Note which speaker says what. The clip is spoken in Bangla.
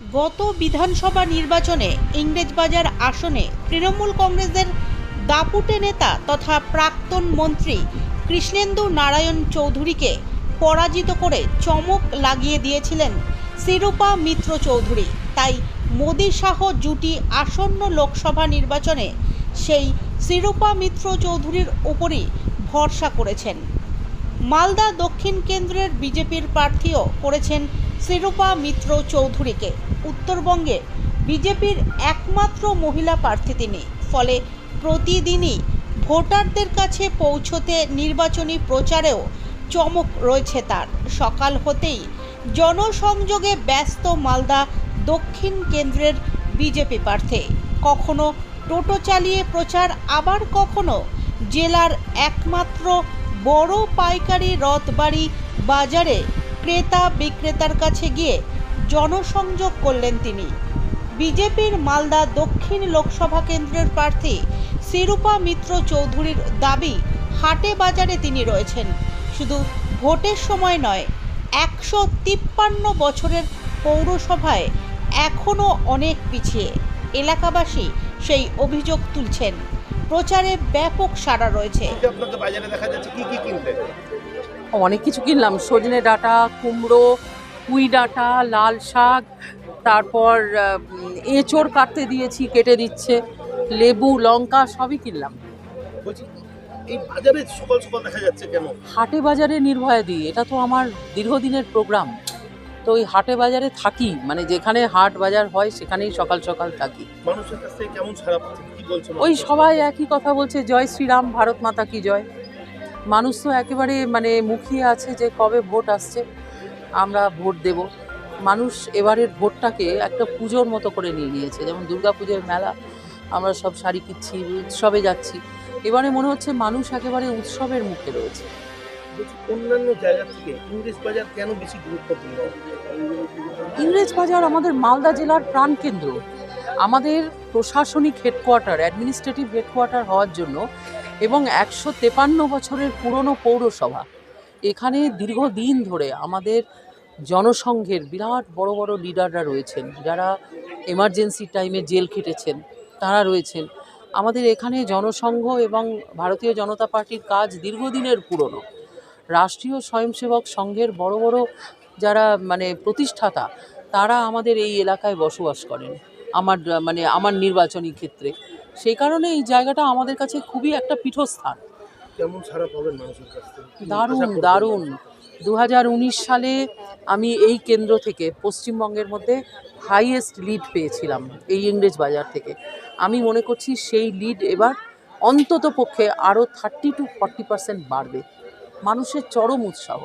Speaker 1: গত বিধানসভা নির্বাচনে ইংরেজবাজার আসনে তৃণমূল কংগ্রেসের দাপুটে নেতা তথা প্রাক্তন মন্ত্রী কৃষ্ণেন্দু নারায়ণ চৌধুরীকে পরাজিত করে চমক লাগিয়ে দিয়েছিলেন শিরূপা মিত্র চৌধুরী। তাই মোদী শাহ জুটি আসন্ন লোকসভা নির্বাচনে সেই শিরূপা মিত্র চৌধুরীর ওপরই ভরসা করেছেন। মালদা দক্ষিণ কেন্দ্রের বিজেপির প্রার্থীও করেছেন শিরূপা মিত্র চৌধুরীকে। উত্তরবঙ্গে বিজেপির একমাত্র মহিলা প্রার্থী তিনি। ফলে প্রতিদিনই ভোটারদের কাছে পৌঁছতে নির্বাচনী প্রচারেও চমক রয়েছে তার। সকাল হতেই জনসংযোগে ব্যস্ত মালদা দক্ষিণ কেন্দ্রের বিজেপি প্রার্থী। কখনো টোটো চালিয়ে প্রচার, আবার কখনো জেলার একমাত্র বড় পাইকারি রথবাড়ি বাজারে ক্রেতা বিক্রেতার কাছে গিয়ে জনসংযোগ করলেন তিনি। বিজেপির মালদা দক্ষিণ লোকসভা কেন্দ্রের প্রার্থী শিরূপা মিত্র চৌধুরীর দাবি, হাটে বাজারে তিনি রয়েছেন। শুধু ভোটের সময় নয়, একশো তিপ্পান্ন বছরের পৌরসভায় এখনও অনেক পিছিয়ে। এলাকাবাসী সেই অভিযোগ তুলছেন। প্রচারে ব্যাপক সাড়া রয়েছে।
Speaker 2: বাজারে দেখা যাচ্ছে কি কি কিনলেন
Speaker 3: অনেক কিছু কিনলাম সজনে ডাঁটা কুমড়ো পুঁই ডাঁটা লাল শাক তারপর এঁচোড় কাটতে দিয়েছি কেটে দিচ্ছে লেবু লঙ্কা সবই কিনলাম।
Speaker 2: বলছি এই বাজারে সকাল সকাল দেখা যাচ্ছে কেন?
Speaker 3: হাটে বাজারে নির্ভয়া দিই এটা তো আমার দীর্ঘদিনের প্রোগ্রাম। তো ওই হাটে বাজারে থাকি মানে যেখানে হাট বাজার হয় সেখানেই সকাল সকাল থাকি।
Speaker 2: মানুষের কাছ থেকে কেমন সারা কি বলছে
Speaker 3: ওই সবাই একই কথা বলছে জয় শ্রীরাম ভারত মাতা কি জয়? মানুষ তো একেবারে মানে মুখিয়ে আছে যে কবে ভোট আসছে আমরা ভোট দেব। মানুষ এবারের ভোটটাকে একটা পুজোর মতো করে নিয়ে নিয়েছে। যেমন দুর্গা পুজোর মেলা আমরা সব শাড়ি কিচ্ছি উৎসবে যাচ্ছি। এবারে মনে হচ্ছে মানুষ একেবারে উৎসবের মুখে রয়েছে।
Speaker 2: অন্যান্য জায়গা থেকে ইংলিশ বাজার কেন বেশি গুরুত্বপূর্ণ?
Speaker 3: ইংরেজ বাজার আমাদের মালদা জেলার প্রাণকেন্দ্র আমাদের প্রশাসনিক হেডকোয়ার্টার অ্যাডমিনিস্ট্রেটিভ হেডকোয়ার্টার হওয়ার জন্য এবং একশো তেপান্ন বছরের পুরনো পৌরসভা। এখানে দীর্ঘদিন ধরে আমাদের জনসংঘের বিরাট বড় বড় লিডাররা রয়েছেন, যারা এমার্জেন্সি টাইমে জেল খেটেছেন, তারা রয়েছেন। আমাদের এখানে জনসংঘ এবং ভারতীয় জনতা পার্টির কাজ দীর্ঘদিনের পুরনো। রাষ্ট্রীয় স্বয়ংসেবক সংঘের বড় বড় যারা মানে প্রতিষ্ঠাতা তারা আমাদের এই এলাকায় বসবাস করেন আমার মানে আমার নির্বাচনী ক্ষেত্রে। সেই কারণে এই জায়গাটা আমাদের কাছে খুবই একটা পীঠস্থান।
Speaker 2: কেমন সারা পাবেন মানুষের কাছ থেকে?
Speaker 3: দারুণ? দারুণ। দু হাজার উনিশ সালে আমি এই কেন্দ্র থেকে পশ্চিমবঙ্গের মধ্যে হাইয়েস্ট লিড পেয়েছিলাম এই ইংরেজ বাজার থেকে। আমি মনে করছি সেই লিড এবার অন্তত পক্ষে আরও থার্টি টু ফর্টি পার্সেন্ট বাড়বে। মানুষের চরম উৎসাহ।